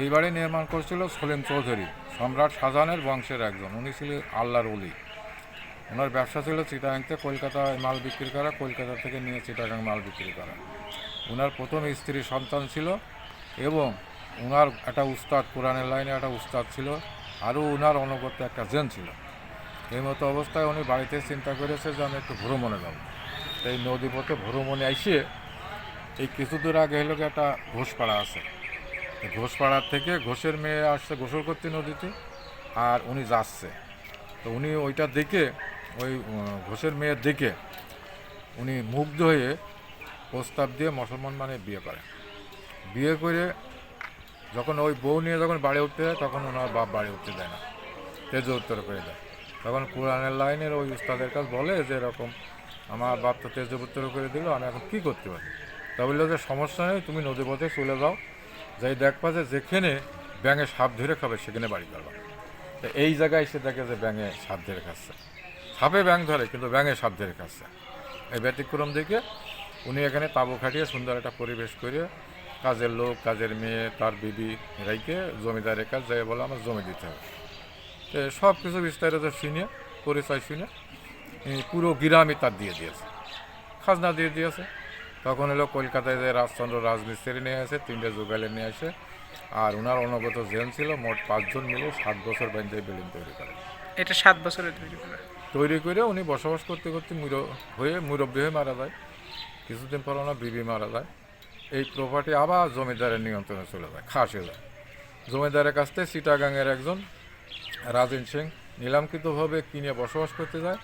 এই বাড়ি নির্মাণ করছিল সলিম চৌধুরী, সম্রাট শাহজাহানের বংশের একজন। উনি ছিলেন আল্লাহর উলি ওনার ব্যবসা ছিল চিটাগাংতে কলকাতায় মাল বিক্রি করা, কলকাতা থেকে নিয়ে চিটাগাং মাল বিক্রি করা। ওনার প্রথম স্ত্রী সন্তান ছিল এবং ওনার একটা উস্তাদ, কোরআনের লাইনে একটা উস্তাদ ছিল, আরও ওনার অনুগত একটা জেন ছিল। এই মতো অবস্থায় উনি বাড়িতে চিন্তা করেছে যে আমি একটু ভ্রমণে যাব। তো এই নদী পথে ভ্রমণে এসে এই কিছু দূর আগে হলো একটা ঘোষপাড়া আছে। ঘোষপাড়ার থেকে ঘোষের মেয়ে আসছে গোসল করতে নদীতে, আর উনি যাচ্ছে। তো উনি ওইটা দেখে, ওই ঘোষের মেয়ের দেখে উনি মুগ্ধ হয়ে প্রস্তাব দিয়ে মুসলমান মানে বিয়ে করে। বিয়ে করে যখন ওই বউ নিয়ে যখন বাড়ি উঠতে যায়, তখন ওনার বাপ বাড়ি উঠতে দেয় না, তেজ উত্তর করে দেয়। তখন কোরআনের লাইনের ওই উস্তাদের কাছে বলে যে এরকম, আমার বাপ তো তেজ উত্তর করে দিল, আমি এখন কী করতে পারি? তা বলল যে, সমস্যা নেই, তুমি নদীপথে চলে যাও যাই দেখবা যে যেখানে ব্যাঙে সাপ ধরে খাবে, সেখানে বাড়ি করবা তো এই জায়গায় এসে দেখে যে ব্যাঙে সাপ ধরে খাচ্ছে। সাপে ব্যাঙ ধরে, কিন্তু ব্যাঙে সাপ ধরে খাচ্ছে। এই ব্যতিক্রম দেখে উনি এখানে তাবু খাটিয়ে সুন্দর একটা পরিবেশ করে কাজের লোক, কাজের মেয়ে, তার বিবি এরাইকে জমিদারের কাজ যাই বলে, আমার জমি দিতে হবে। তো সব কিছু বিস্তারিত শুনে পরিচয় শুনে পুরো গ্রামই তার দিয়ে দিয়েছে। খাজনা দিয়ে দিয়েছে। তখন এলো কলকাতায় যে রাজচন্দ্র রাজমিস্ত্রি নিয়ে আসে তিনটে যুগালে নিয়ে আসে। আর ওনার অনুগত জেন ছিল মোট পাঁচজন মিলে সাত বছর বাইন্দে বিল্ডিং তৈরি করে। এটা সাত বছরের তৈরি করা? তৈরি করে উনি বসবাস করতে করতে মুর হয়ে মুরব্বী হয়ে মারা যায়। কিছুদিন পর ওনার বিবি মারা যায়। এই প্রপার্টি আবার জমিদারের নিয়ন্ত্রণে চলে যায় খাস হয়ে যায়। জমিদারের কাছ থেকে চিটাগাংয়ের একজন রাজেন সিং নিলামকৃতভাবে কিনে বসবাস করতে যায়।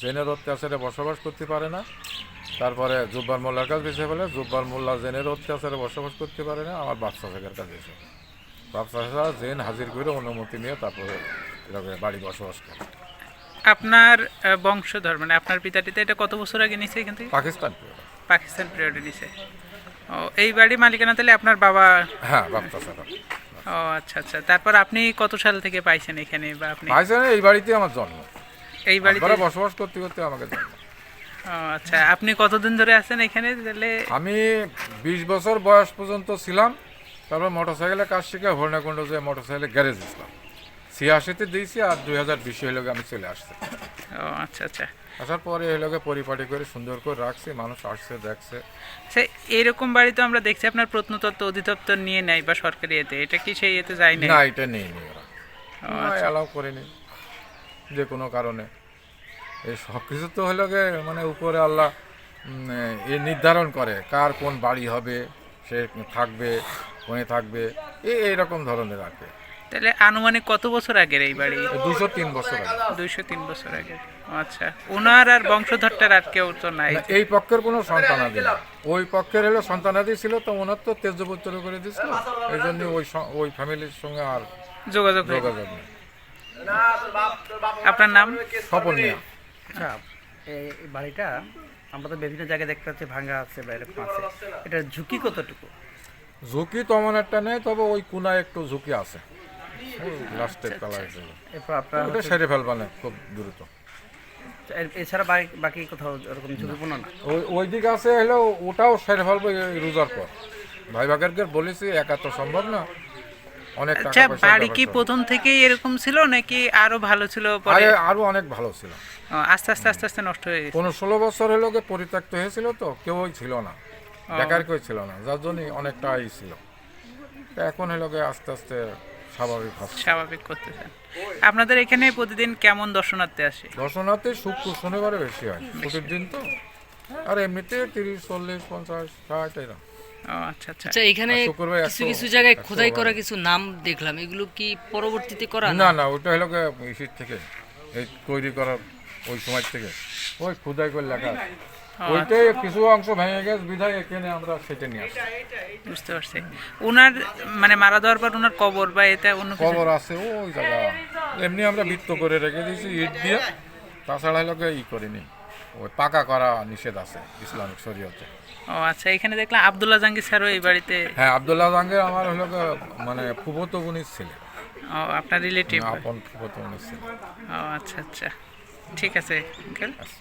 জেনের অত্যাচারে বসবাস করতে পারে না। তারপরে জুব্বার মোল্লার কাছে বেঁচে ফেলে জুব্বার মোল্লা জেনের অত্যাচারে বসবাস করতে পারে না আমার বাদশা শেখের কাছে এসে বাদশা শেখা জেন হাজির করে অনুমতি নিয়ে তারপরে এরকম বাড়ি বসবাস করে। আপনার বংশধর মানে আপনার পিতাটিতে এটা কত বছর আগে নিছে এখান থেকে? পাকিস্তান পাকিস্তান পিরিয়ডে নিছে। ও এই বাড়ি মালিকানা তাহলে আপনার বাবা? হ্যাঁ বাপ্তা সাহেব ও আচ্ছা আচ্ছা। তারপর আপনি কত সাল থেকে পাইছেন এখানে বা আপনি? ভাইজানের এই বাড়িতে আমার জন্ম। এই বাড়িতে বসবাস করতে করতে আমাকে জন্ম। আচ্ছা আপনি কতদিন ধরে আছেন এখানে? তাহলে আমি বিশ বছর বয়স পর্যন্ত ছিলাম তারপর মোটরসাইকেলে কাজ শিখে হরণাকুণ্ড যে মোটরসাইকেলে গ্যারেজ দিয়েছিলাম ছিয়াশিতে দিয়েছি আর দুই হাজার বিশে হলে আমি চলে আসছি। ও আচ্ছা আচ্ছা। আসার পরে এগুলোকে পরিপাটি করে সুন্দর করে রাখছি মানুষ আসছে দেখছে। আচ্ছা এরকম বাড়ি তো আমরা দেখছি আপনার প্রত্নতত্ত্ব অধিদপ্তর নিয়ে নেয় বা সরকারি এতে। এটা কি সেই এতে যায় না এটা নেই নি ওরা। অ্যালাউ করেনি। যে কোনো কারণে। এই সব কিছু তো হলো গে মানে উপরে আল্লাহ এ নির্ধারণ করে কার কোন বাড়ি হবে সে থাকবে কোনে থাকবে এই এইরকম ধরনের আর কি। তাহলে আনুমানিক কত বছর আগের এই বাড়ি? দুশো তিন বছর আগে। দুইশো তিন বছর আগে। আচ্ছা ওনার আর বংশধরটার আর কেউ তো নাই। এই পক্ষের কোনো সন্তানাদি না ওই পক্ষের হলো সন্তানাদি ছিল তো ওনার তো তেজপুত্র করে দিছিল এই জন্য ওই ওই ফ্যামিলির সঙ্গে আর যোগাযোগ যোগাযোগ নেই। আপনার নাম? স্বপন নিয়ে আচ্ছা এই এই বাড়িটা আমরা তো বিভিন্ন জায়গায় দেখতে পাচ্ছি ভাঙা আছে বা এরকম আছে। এটার ঝুঁকি কতটুকু? ঝুঁকি তেমন একটা নেই তবে ওই কোনায় একটু ঝুঁকি আছে। লাস্টের কালার এরপর আপনার ওটা সেরে ফেলবা না খুব দ্রুত। এছাড়া বাকি বাকি কোথাও এরকম ঝুঁকিপূর্ণ না ওই ওই দিকে আছে হলো ওটাও সেরে ফেলব রোজার পর। ভাই বাগেরকে বলেছি একা তো সম্ভব না। অনেক টাকা আচ্ছা বাড়ি কি প্রথম থেকেই এরকম ছিল নাকি আরও ভালো ছিল পরে? আরও অনেক ভালো ছিল। আস্তে আস্তে আস্তে আস্তে নষ্ট হয়ে গেছে। কোনো ষোলো বছর হলো গে পরিত্যক্ত হয়েছিল তো কেউই ছিল না। বেকার কেউ ছিল না যার জন্যই অনেকটা ই ছিল এখন হলো গে আস্তে আস্তে স্বাভাবিক স্বাভাবিক করতেছেন। আপনাদের এখানে প্রতিদিন কেমন দর্শনার্থী আসে? দর্শনার্থী শুক্র শনিবারে বেশি হয় ছুটির দিন তো। আর এমনিতে তিরিশ চল্লিশ পঞ্চাশ ষাট এরকম। আচ্ছা আচ্ছা। আচ্ছা এখানে কিছু কিছু জায়গায় খোদাই করা কিছু নাম দেখলাম এগুলো কি পরবর্তীতে করা না না? ওটা হলো থেকে এই তৈরি করার ওই সময় থেকে। ওই খুদাই করে লেখা ওইটাই কিছু অংশ ভেঙে গেছে বিধায় এখানে আমরা সেটা নিয়ে আসছি। বুঝতে পারছি। ওনার মানে মারা যাওয়ার পর ওনার কবর বা এটা অন্য কিছু? খবর আছে ওই জায়গা। এমনি আমরা বৃত্ত করে রেখে দিয়েছি ইট দিয়ে। তাছাড়া হলো গে ই করিনি। ওই পাকা করা নিষেধ আছে ইসলামিক শরীয়তে। ও আচ্ছা এখানে দেখলাম আব্দুল্লাহ জাহাঙ্গীর স্যারও এই বাড়িতে হ্যাঁ আবদুল্লাহ জাহাঙ্গীর আমার হলো মানে ফুবতো গুণির ছেলে। ও আপনার রিলেটিভ আপন ফুবতো গুণির ছেলে। ও আচ্ছা আচ্ছা। ঠিক আছে আঙ্কেল আচ্ছা।